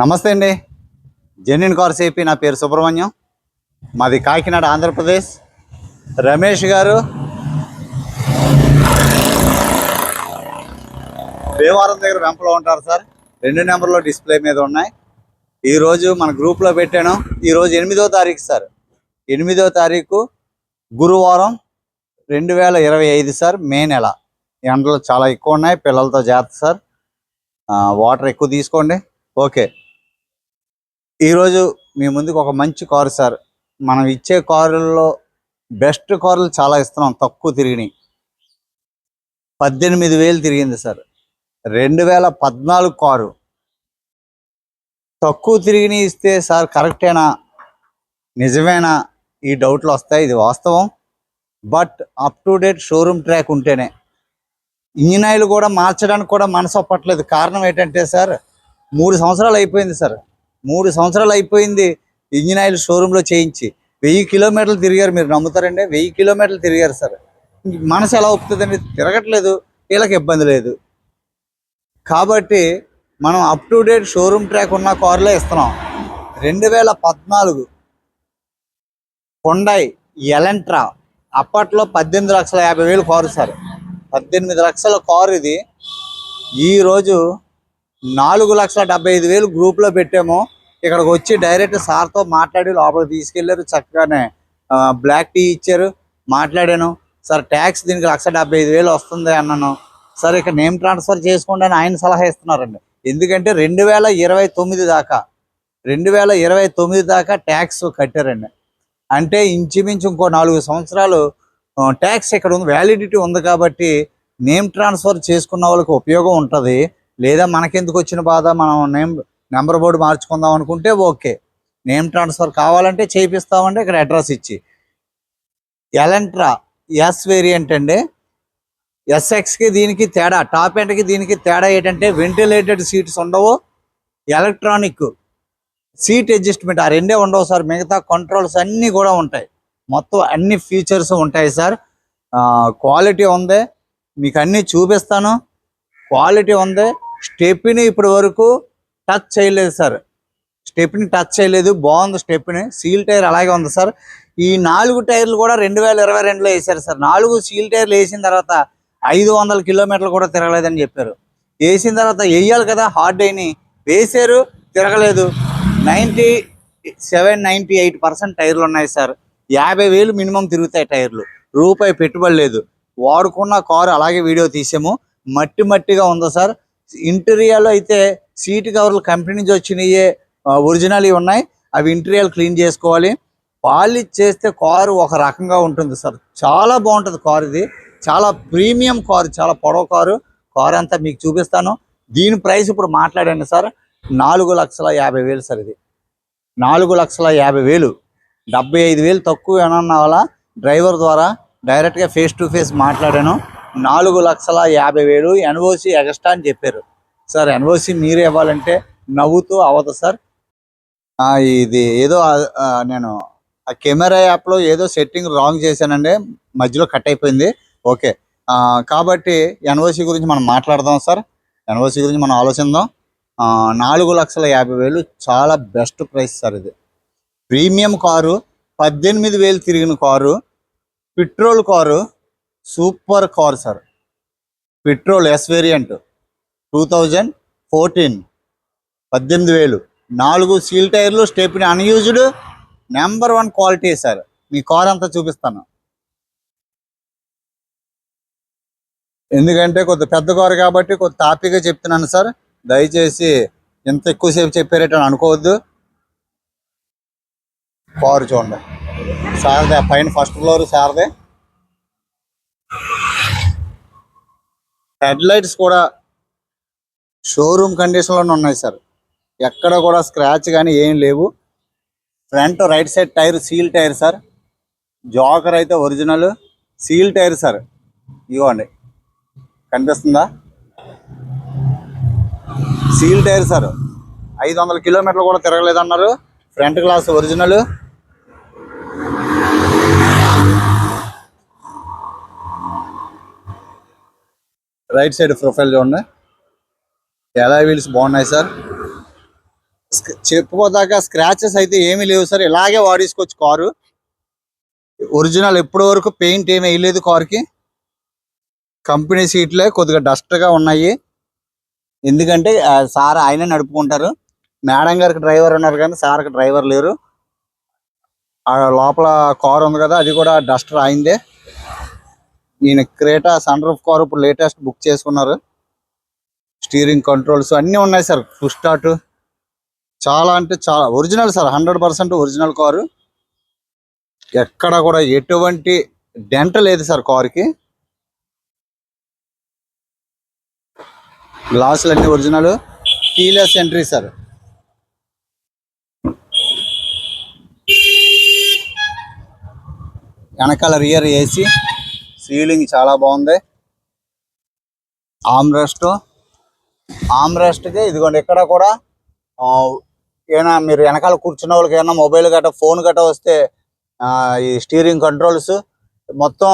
నమస్తే అండి. Genuine cars AP నా పేరు సుబ్రహ్మణ్యం. మాది కాకినాడ ఆంధ్రప్రదేశ్. రమేష్ గారు. దేవారం దగ్గర వెంపలో ఉంటారు సార్. రెండు నెంబర్లో డిస్ప్లే మీద ఉన్నాయి. ఈరోజు మన గ్రూప్లో పెట్టాను. ఈరోజు ఎనిమిదో తారీఖు సార్. ఎనిమిదో తారీఖు గురువారం రెండు వేల ఇరవై ఐదు సార్ మే నెల. ఎండలు చాలా ఎక్కువ ఉన్నాయి. పిల్లలతో జాగ్రత్త సార్. వాటర్ ఎక్కువ తీసుకోండి. ఓకే. ఈరోజు మీ ముందుకు ఒక మంచి కారు సార్. మనం ఇచ్చే కారుల్లో బెస్ట్ కార్లు చాలా ఇస్తున్నాం తక్కువ తిరిగినాయి. పద్దెనిమిది వేలు తిరిగింది సార్. రెండు వేల పద్నాలుగు కారు. తక్కువ తిరిగిన ఇస్తే సార్ కరెక్టేనా? నిజమేనా? ఈ డౌట్లు వస్తాయి ఇది వాస్తవం. But up to date showroom track ఉంటేనే. ఇంజిన్ ఆయిల్ కూడా మార్చడానికి కూడా మనసు అప్పట్లేదు. కారణం ఏంటంటే సార్ మూడు సంవత్సరాలు అయిపోయింది సార్. మూడు సంవత్సరాలు అయిపోయింది ఇంజిన్ ఆయిల్ షోరూంలో చేయించి. వెయ్యి కిలోమీటర్లు తిరిగారు మీరు నమ్ముతారండి వెయ్యి కిలోమీటర్లు తిరిగారు సార్. మనసు ఎలా ఒప్పుతుందండి? తిరగట్లేదు వీళ్ళకి ఇబ్బంది లేదు. కాబట్టి మనం up to date showroom track ఉన్న కార్లే ఇస్తున్నాం. రెండు వేల పద్నాలుగు కొండై ఎలెంట్రా అప్పట్లో పద్దెనిమిది లక్షల యాభై వేలు కారు సార్. పద్దెనిమిది లక్షల కారు ఇది. ఈరోజు నాలుగు లక్షల డెబ్బై ఐదు వేలు గ్రూప్లో పెట్టాము. ఇక్కడికి వచ్చి డైరెక్ట్ సార్తో మాట్లాడి లోపలికి తీసుకెళ్ళారు చక్కగానే బ్లాక్ టీ ఇచ్చారు. మాట్లాడాను. సార్ ట్యాక్స్ దీనికి లక్ష డెబ్బై ఐదు వేలు వస్తుంది అన్నాను. సార్ ఇక నేమ్ ట్రాన్స్ఫర్ చేసుకోండి అని ఆయన సలహా ఇస్తున్నారండి. ఎందుకంటే రెండు వేల ఇరవై తొమ్మిది దాకా రెండు వేల ఇరవై తొమ్మిది దాకా ట్యాక్స్ కట్టారండి. అంటే ఇంచుమించు ఇంకో నాలుగు సంవత్సరాలు ట్యాక్స్ ఇక్కడ ఉంది వ్యాలిడిటీ ఉంది కాబట్టి నేమ్ ట్రాన్స్ఫర్ చేసుకున్న వాళ్ళకి ఉపయోగం ఉంటుంది. లేదా మనకెందుకు వచ్చిన బాధ? మనం నేమ్ నెంబర్ బోర్డు మార్చుకుందాం అనుకుంటే ఓకే. నేమ్ ట్రాన్స్ఫర్ కావాలంటే చేయిస్తామంటే ఇక్కడ అడ్రస్ ఇచ్చి. ఎలంట్రా ఎస్ వేరియంట్ అండి. ఎస్ఎక్స్కి దీనికి తేడా టాప్ ఎండ్కి దీనికి తేడా ఏంటంటే వెంటిలేటెడ్ సీట్స్ ఉండవు. ఎలక్ట్రానిక్ సీట్ అడ్జస్ట్మెంట్ ఆ రెండే ఉండవు సార్. మిగతా కంట్రోల్స్ అన్నీ కూడా ఉంటాయి. మొత్తం అన్ని ఫీచర్స్ ఉంటాయి సార్. క్వాలిటీ ఉంది. మీకు అన్నీ చూపిస్తాను. క్వాలిటీ ఉంది. స్టెప్ని ఇప్పటి వరకు టచ్ చేయలేదు సార్. స్టెప్ని టచ్ చేయలేదు. బాగుంది స్టెప్ని సీల్ టైర్ అలాగే ఉంది సార్. ఈ నాలుగు టైర్లు కూడా రెండు వేల ఇరవై రెండులో వేశారు సార్. నాలుగు సీల్ టైర్లు వేసిన తర్వాత ఐదు వందల కిలోమీటర్లు కూడా తిరగలేదని చెప్పారు. వేసిన తర్వాత వేయాలి కదా. హార్డ్ అయిని వేసారు తిరగలేదు. Ninety seven ninety eight percent టైర్లు ఉన్నాయి సార్. యాభై వేలు మినిమం తిరుగుతాయి టైర్లు. రూపాయి పెట్టుబడి లేదు. వాడుకున్న కారు అలాగే వీడియో తీసాము. మట్టి మట్టిగా ఉంది సార్. ఇంటీరియర్లో అయితే సీట్ కవర్లు కంపెనీ నుంచి వచ్చినవి ఒరిజినల్ ఉన్నాయి. అవి ఇంటీరియల్ క్లీన్ చేసుకోవాలి. పాలిష్ చేస్తే కారు ఒక రకంగా ఉంటుంది సార్. చాలా బాగుంటుంది కారు ఇది. చాలా ప్రీమియం కారు చాలా పొడవ కారు. కారు అంతా మీకు చూపిస్తాను. దీని ప్రైస్ ఇప్పుడు మాట్లాడండి సార్. నాలుగు లక్షల యాభై వేలు సార్ ఇది. నాలుగు లక్షల యాభై వేలు. డెబ్బై ఐదు వేలు తక్కువ ఏమన్నా వాళ్ళ డ్రైవర్ ద్వారా డైరెక్ట్గా ఫేస్ టు ఫేస్ మాట్లాడాను. నాలుగు లక్షల యాభై వేలు ఎన్ఓసి ఎక్స్ట్రా అని చెప్పారు. సార్ ఎన్ఓసి మీరే ఇవ్వాలంటే నవ్వుతూ అవ్వదు సార్. ఇది ఏదో నేను ఆ కెమెరా యాప్లో ఏదో సెట్టింగ్ రాంగ్ చేశానండి. మధ్యలో కట్ అయిపోయింది. ఓకే. కాబట్టి ఎన్ఓసి గురించి మనం మాట్లాడదాం సార్. ఎన్ఓసి గురించి మనం ఆలోచిద్దాం. నాలుగు లక్షల యాభై వేలు చాలా బెస్ట్ ప్రైస్ సార్ ఇది. ప్రీమియం కారు పద్దెనిమిది వేలు తిరిగిన car petrol car super car sir. Petrol S variant two thousand fourteen పద్దెనిమిది వేలు. నాలుగు సీల్ టైర్లు stepney unused number one quality sir. మీ కార్ అంతా చూపిస్తాను. ఎందుకంటే కొంత పెద్ద కారు కాబట్టి కొంత తాపీగా చెప్తున్నాను సార్. దయచేసి ఎంత ఎక్కువసేపు చెప్పారేటని అనుకోవద్దు. కారు చూడండి. సారదే పైన ఫస్ట్ ఫ్లోర్ సారదే. హెడ్ లైట్స్ కూడా షోరూమ్ కండిషన్లోనే ఉన్నాయి సార్. ఎక్కడ కూడా స్క్రాచ్ కానీ ఏం లేవు. Front right side tyre seal tyre sir. జాకర్ అయితే ఒరిజినల్. Seal tyre sir. ఇవ్వండి. కనిపిస్తుందా? Seal tyre sir. ఐదు వందల కిలోమీటర్లు కూడా తిరగలేదన్నారు. Front glass original. Right side profile చూడండి. ఎలా వీల్స్ బాగున్నాయి సార్? చెప్పుకోదాకా స్క్రాచెస్ అయితే ఏమీ లేవు సార్. ఇలాగే వాడేసుకోవచ్చు కారు. ఒరిజినల్ ఎప్పటి వరకు పెయింట్ ఏమీ వేయలేదు కార్కి. కంపెనీ సీట్లే కొద్దిగా డస్ట్గా ఉన్నాయి. ఎందుకంటే ఆ, సార్ ఆయనే నడుపుకుంటారు. మేడం గారికి డ్రైవర్ ఉన్నారు కానీ సార్కి డ్రైవర్ లేరు. ఆ లోపల కారు ఉంది కదా అది కూడా డస్ట్ రాయిందే. ఈయన క్రేటా సన్ రూఫ్ కార్ ఇప్పుడు లేటెస్ట్ బుక్ చేసుకున్నారు. స్టీరింగ్ కంట్రోల్స్ అన్నీ ఉన్నాయి సార్ ఫుల్ స్టార్ట్. చాలా అంటే చాలా original sir hundred percent original car. ఎక్కడ కూడా ఎటువంటి డెంట లేదు సార్ కార్కి. గ్లాసులు అన్నీ ఒరిజినల్. Keyless entry sir. వెనకాల రియర్ ఏసీ. సీలింగ్ చాలా బాగుంది. ఆమ్ రెస్ట్. ఆమ్ రెస్ట్కి ఇదిగోండి ఇక్కడ కూడా ఏమైనా మీరు వెనకాల కూర్చున్న వాళ్ళకి ఏమైనా మొబైల్ గట్రా ఫోన్ గట్రా వస్తే ఆ, ఈ స్టీరింగ్ కంట్రోల్స్ మొత్తం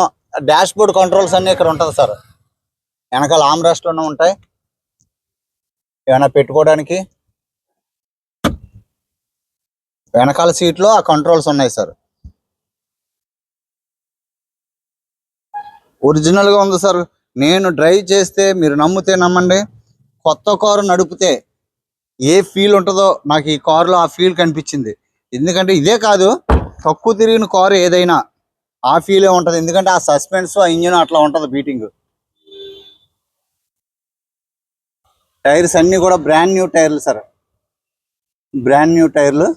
డాష్ బోర్డ్ కంట్రోల్స్ అన్నీ ఇక్కడ ఉంటుంది సార్. వెనకాల ఆమ్ రెస్ట్లోనే ఉంటాయి. ఏమైనా పెట్టుకోవడానికి. వెనకాల సీట్లో ఆ కంట్రోల్స్ ఉన్నాయి సార్. ఒరిజినల్గా ఉంది సార్. నేను డ్రైవ్ చేస్తే మీరు నమ్మితే నమ్మండి. కొత్త కారు నడిపితే ఏ ఫీల్ ఉంటుందో నాకు ఈ కారులో ఆ ఫీల్ కనిపించింది. ఎందుకంటే ఇదే కాదు తక్కువ తిరిగిన కారు ఏదైనా ఆ ఫీలే ఉంటుంది. ఎందుకంటే ఆ సస్పెన్స్ ఆ ఇంజిన్ అట్లా ఉంటుంది బీటింగ్. టైర్స్ అన్ని కూడా బ్రాండ్ న్యూ టైర్లు సార్. బ్రాండ్ న్యూ టైర్లు.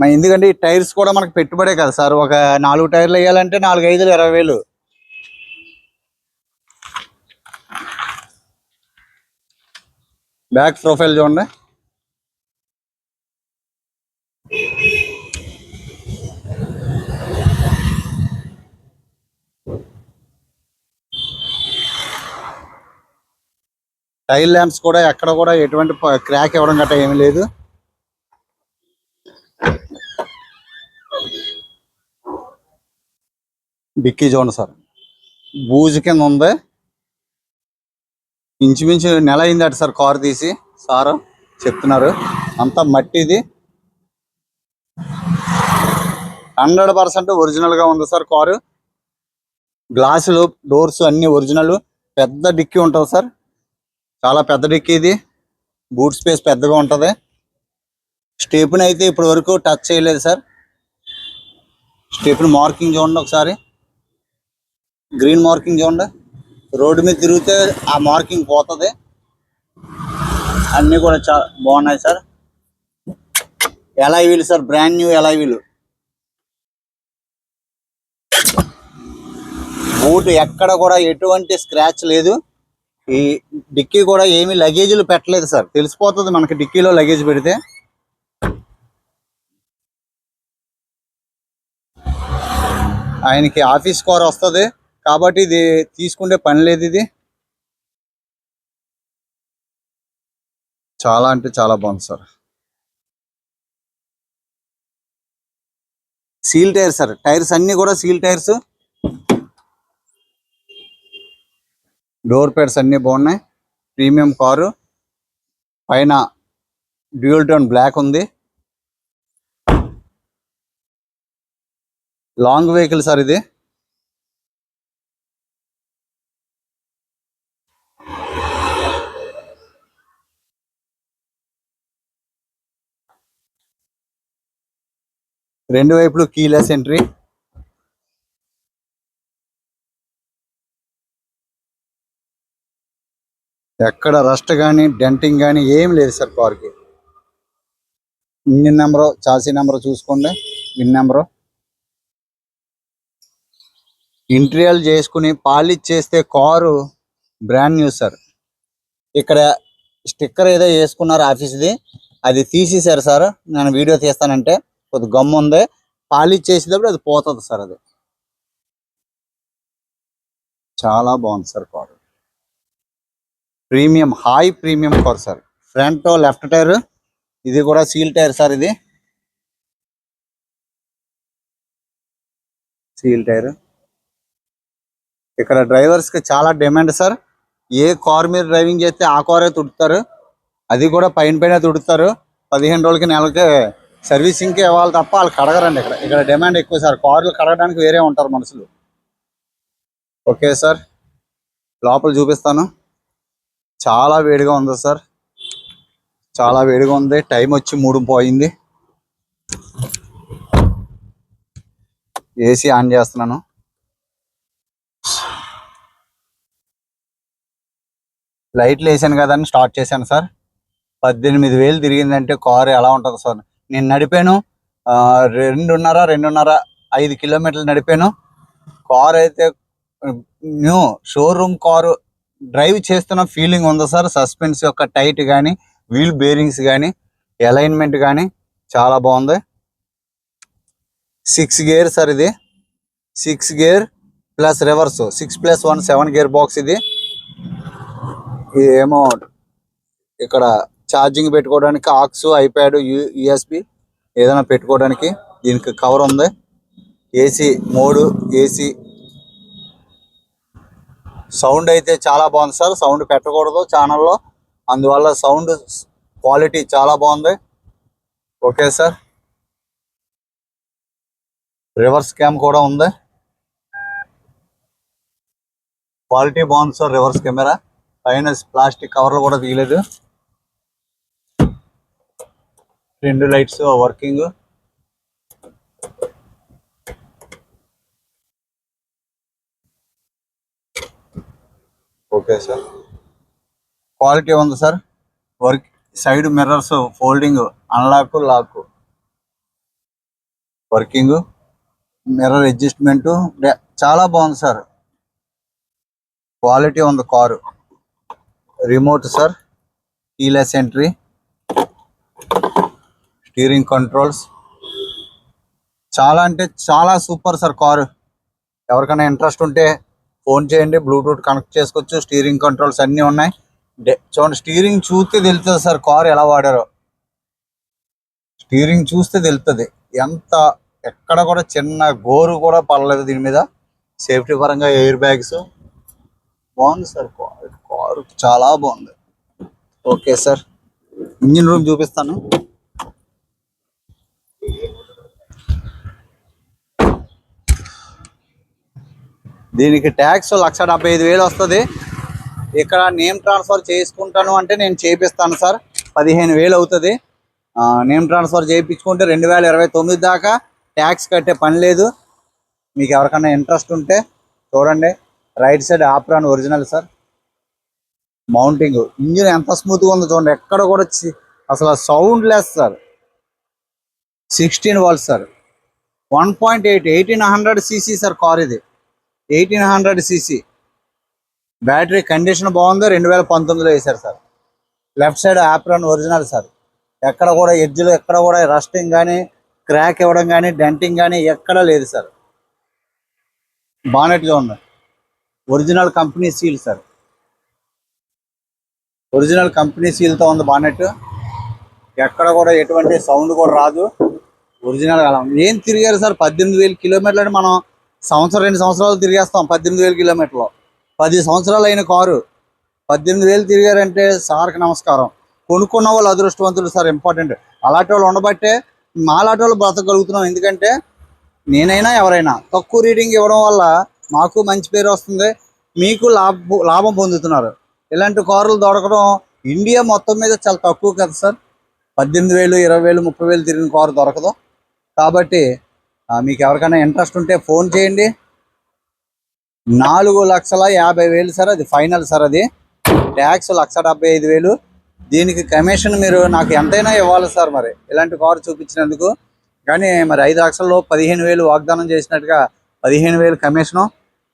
మరి ఎందుకంటే ఈ టైర్స్ కూడా మనకు పెట్టుబడే కదా సార్. ఒక నాలుగు టైర్లు వేయాలంటే నాలుగు ఐదులు ఇరవై వేలు బ్యాక్ ప్రొఫైల్ చూడండి. టైల్ ల్యాంప్స్ కూడా ఎక్కడ కూడా ఎటువంటి క్రాక్ ఇవ్వడం గట్రా ఏమీ లేదు. డిక్కీ చూడండి సార్. బూజు కింద ఉంది. ఇంచుమించు నెల అయిందట సార్ కారు తీసి. సారు చెప్తున్నారు. అంతా మట్టిది. హండ్రెడ్ పర్సెంట్ ఒరిజినల్గా ఉంది సార్ కారు. గ్లాసులు డోర్స్ అన్ని ఒరిజినల్. పెద్ద డిక్కీ ఉంటుంది సార్. చాలా పెద్ద డిక్కీ ఇది. బూట్ స్పేస్ పెద్దగా ఉంటుంది. స్టెప్ని అయితే ఇప్పటి వరకు టచ్ చేయలేదు సార్. స్టెప్ని మార్కింగ్ చూడండి ఒకసారి. గ్రీన్ మార్కింగ్ చూడండి. రోడ్డు మీద తిరిగితే ఆ మార్కింగ్ పోతుంది. అన్నీ కూడా చాలా బాగున్నాయి సార్. ఎలా వీలు సార్? బ్రాండ్ న్యూ ఎలా వీలు? బూట్ ఎక్కడ కూడా ఎటువంటి స్క్రాచ్ లేదు. ఈ డిక్కీ కూడా ఏమీ లగేజీలు పెట్టలేదు సార్. తెలిసిపోతుంది మనకి డిక్కీలో లగేజ్ పెడితే. ఆయనకి ఆఫీస్ కార్ వస్తుంది. కాబట్టి ఇది తీసుకుంటే పని లేదు ఇది. చాలా అంటే చాలా బాగుంది sir. Seal tyre sir tyres అన్ని కూడా సీల్ టైర్స్ డోర్ ప్యాడ్స్ అన్ని బాగున్నాయి. ప్రీమియం కారు పైన డ్యూయల్ టోన్ బ్లాక్ ఉంది. లాంగ్ వెహికల్ సార్ ఇది. రెండు వైపులు కీలెస్ ఎంట్రీ ఎక్కడ రస్ట్ కానీ డెంటింగ్ కానీ ఏం లేదు సార్ కార్కి. ఇంజిన్ నెంబరు చాసీ నెంబరు చూసుకోండి. ఇన్ నెంబరు ఇంటీరియల్ చేసుకుని పాలిష్ చేస్తే కారు బ్రాండ్ న్యూ సార్ ఇక్కడ స్టిక్కర్ ఏదో వేసుకున్నారు ఆఫీస్ది అది తీసేశారు సార్ నేను వీడియో తీస్తానంటే. కొద్ది గమ్ము ఉంది. పాలిష్ చేసేటప్పుడు అది పోతుంది సార్ అది. చాలా బాగుంది sir car. Premium high premium car sir. Front left tyre. ఇది కూడా సీల్ టైర్ సార్ ఇది. Seal tyre. ఇక్కడ డ్రైవర్స్కి చాలా డిమాండ్ సార్. ఏ కార్ మీద డ్రైవింగ్ చేస్తే ఆ కారే తుడుతారు. అది కూడా పైన పైన తుడుతారు. పదిహేను రోజులకి నెలకి సర్వీసింగ్కి ఇవ్వాలి తప్ప వాళ్ళు కడగరండి ఇక్కడ. ఇక్కడ డిమాండ్ ఎక్కువ సార్. కార్లు కడగడానికి వేరే ఉంటారు మనుషులు. Okay sir. లోపల చూపిస్తాను. చాలా వేడిగా ఉంది సార్. చాలా వేడిగా ఉంది. టైం వచ్చి మూడు పోయింది. ఏసీ ఆన్ చేస్తున్నాను. లైట్లు వేసాను కదా అని స్టార్ట్ చేశాను సార్. పద్దెనిమిది వేలు తిరిగిందంటే కారు ఎలా ఉంటుంది సార్? నేను నడిపాను ఆ, రెండున్నర రెండున్నర ఐదు కిలోమీటర్లు నడిపాను. కార్ అయితే న్యూ షోరూమ్ కారు డ్రైవ్ చేస్తున్న ఫీలింగ్ ఉంది సార్? సస్పెన్స్ యొక్క టైట్ కానీ వీల్ బేరింగ్స్ కానీ అలైన్మెంట్ కానీ చాలా బాగుంది. సిక్స్ గేర్ సార్ ఇది. Six gear plus reverse. Six plus one seven gear box ఇది. ఏమో ఇక్కడ ఛార్జింగ్ పెట్టుకోవడానికి ఆక్స్ ఐప్యాడ్ యుఎస్బి ఏదైనా పెట్టుకోవడానికి దీనికి కవర్ ఉంది. ఏసీ మోడు ఏసీ సౌండ్ అయితే చాలా బాగుంది సార్. సౌండ్ పెట్టకూడదు ఛానల్లో. అందువల్ల సౌండ్ క్వాలిటీ చాలా బాగుంది. Okay sir. రివర్స్ క్యామ్ కూడా ఉంది. క్వాలిటీ బాగుంది సార్ రివర్స్ కెమెరా. పైన ప్లాస్టిక్ కవర్లు కూడా తీయలేదు రెండు lights working. Okay sir. Quality ఉంది sir. Work side mirrors folding unlock lock. Working mirror adjustment. చాలా బాగుంది సార్. క్వాలిటీ ఉంది car. Remote sir. Keyless entry. Steering controls. చాలా అంటే చాలా సూపర్ సార్ కారు. ఎవరికైనా ఇంట్రెస్ట్ ఉంటే ఫోన్ చేయండి బ్లూటూత్ కనెక్ట్ చేసుకోవచ్చు స్టీరింగ్ కంట్రోల్స్ అన్నీ ఉన్నాయి. డే- చూడండి స్టీరింగ్ చూస్తే తెలుస్తుంది సార్ కారు ఎలా వాడారో. స్టీరింగ్ చూస్తే తెలుస్తుంది. ఎంత ఎక్కడ కూడా చిన్న గోరు కూడా పడలేదు దీని మీద. సేఫ్టీ పరంగా ఎయిర్ బ్యాగ్స్. బాగుంది సార్ కారు చాలా బాగుంది. ఓకే సార్ ఇంజిన్ రూమ్ చూపిస్తాను. దీనికి ట్యాక్స్ లక్ష డెబ్బై ఐదు వేలు వస్తుంది. ఇక్కడ నేమ్ ట్రాన్స్ఫర్ చేసుకుంటాను అంటే నేను చేపిస్తాను సార్. పదిహేను వేలు అవుతుంది. నేమ్ ట్రాన్స్ఫర్ చేయించుకుంటే రెండు వేల ఇరవై తొమ్మిది దాకా ట్యాక్స్ కట్టే పని లేదు. మీకు ఎవరికైనా ఇంట్రెస్ట్ ఉంటే చూడండి. Right side apron original sir. Mounting. Engine ఎంత స్మూత్గా ఉందో చూడండి. ఎక్కడ కూడా అసలు sound less sir. Sixteen valves sir. One point eight eighteen hundred CC sir car ఇది. Eighteen hundred CC. Battery condition బాగుంది రెండు వేల పంతొమ్మిదిలో వేశారు sir. Left side apron original sir. ఎక్కడ కూడా ఎడ్జ్లు ఎక్కడ కూడా రస్టింగ్ కానీ క్రాక్ ఇవ్వడం కానీ డెంటింగ్ కానీ ఎక్కడ లేదు సార్. బానెట్ ఉంది. Original company seal sir. Original company సీల్తో ఉంది బానెట్. ఎక్కడ కూడా ఎటువంటి సౌండ్ కూడా రాదు. ఒరిజినల్ కాలం. ఏం తిరిగారు సార్? పద్దెనిమిది వేల కిలోమీటర్లు అంటే మనం సంవత్సరం రెండు సంవత్సరాలు తిరిగేస్తాం పద్దెనిమిది వేల కిలోమీటర్లు. పది సంవత్సరాలు అయిన కారు. పద్దెనిమిది వేలు తిరిగారంటే సార్కి నమస్కారం. కొనుక్కున్న వాళ్ళు అదృష్టవంతులు సార్ ఇంపార్టెంట్. అలాంటి వాళ్ళు ఉండబట్టే మాలాంటి వాళ్ళు బ్రతకగలుగుతున్నాం. ఎందుకంటే నేనైనా ఎవరైనా తక్కువ రీడింగ్ ఇవ్వడం వల్ల మాకు మంచి పేరు వస్తుంది. మీకు లాభ లాభం పొందుతున్నారు. ఇలాంటి కారులు దొరకడం ఇండియా మొత్తం మీద చాలా తక్కువ కదా సార్. పద్దెనిమిది వేలు ఇరవై వేలు ముప్పై వేలు తిరిగిన కారు దొరకదు. కాబట్టి మీకు ఎవరికైనా ఇంట్రెస్ట్ ఉంటే ఫోన్ చేయండి. నాలుగు లక్షల యాభై వేలు సార్ అది ఫైనల్ సార్ అది. ట్యాక్స్ లక్ష డెబ్బై ఐదు వేలు. దీనికి కమిషన్ మీరు నాకు ఎంతైనా ఇవ్వాలి సార్ మరి. ఇలాంటి కారు చూపించినందుకు. కానీ మరి ఐదు లక్షల్లో పదిహేను వేలు వాగ్దానం చేసినట్టుగా పదిహేను వేలు కమిషను.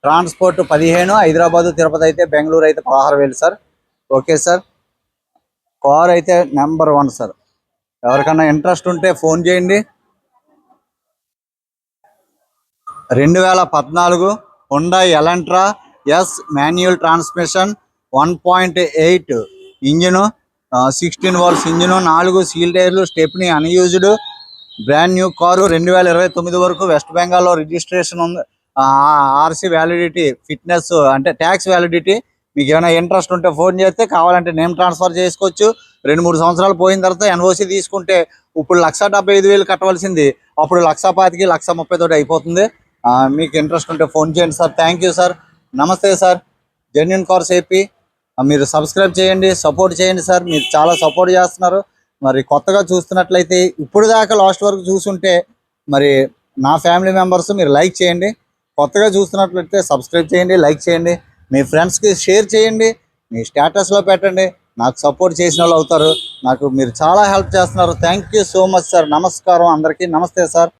ట్రాన్స్పోర్ట్ పదిహేను హైదరాబాదు తిరుపతి అయితే బెంగళూరు అయితే పదహారు వేలు సార్. Okay sir. కార్ అయితే నెంబర్ వన్ సార్. ఎవరికైనా ఇంట్రెస్ట్ ఉంటే ఫోన్ చేయండి. రెండు వేల పద్నాలుగు Hyundai Elantra S manual transmission one point eight engine sixteen valves engine నాలుగు సీల్ టైర్లు stepney unused brand new car రెండు వేల ఇరవై తొమ్మిది వరకు వెస్ట్ బెంగాల్లో రిజిస్ట్రేషన్ ఉంది. ఆర్సీ వ్యాలిడిటీ ఫిట్నెస్ అంటే ట్యాక్స్ వ్యాలిడిటీ మీకు ఏమైనా ఇంట్రెస్ట్ ఉంటే ఫోన్ చేస్తే కావాలంటే నేమ్ ట్రాన్స్ఫర్ చేసుకోవచ్చు. రెండు మూడు సంవత్సరాలు పోయిన తర్వాత ఎన్ఓసి తీసుకుంటే ఇప్పుడు లక్ష డెబ్బై ఐదు వేలు కట్టవలసింది. అప్పుడు లక్ష పాతికి లక్ష ముప్పై తోటి అయిపోతుంది. మీకు ఇంట్రెస్ట్ ఉంటే ఫోన్ చేయండి సార్. Thank you sir. నమస్తే సార్. జెన్యున్ కార్స్ ఏపీ మీరు సబ్స్క్రైబ్ చేయండి సపోర్ట్ చేయండి సార్. మీరు చాలా సపోర్ట్ చేస్తున్నారు. మరి కొత్తగా చూస్తున్నట్లయితే ఇప్పుడు దాకా లాస్ట్ వరకు చూసుంటే మరి నా ఫ్యామిలీ మెంబర్స్ మీరు లైక్ చేయండి. కొత్తగా చూస్తున్నట్లయితే సబ్స్క్రైబ్ చేయండి లైక్ చేయండి. మీ ఫ్రెండ్స్కి షేర్ చేయండి. మీ స్టేటస్లో పెట్టండి. నాకు సపోర్ట్ చేసిన వాళ్ళు అవుతారు. నాకు మీరు చాలా హెల్ప్ చేస్తున్నారు. Thank you so much sir నమస్కారం. అందరికీ నమస్తే సార్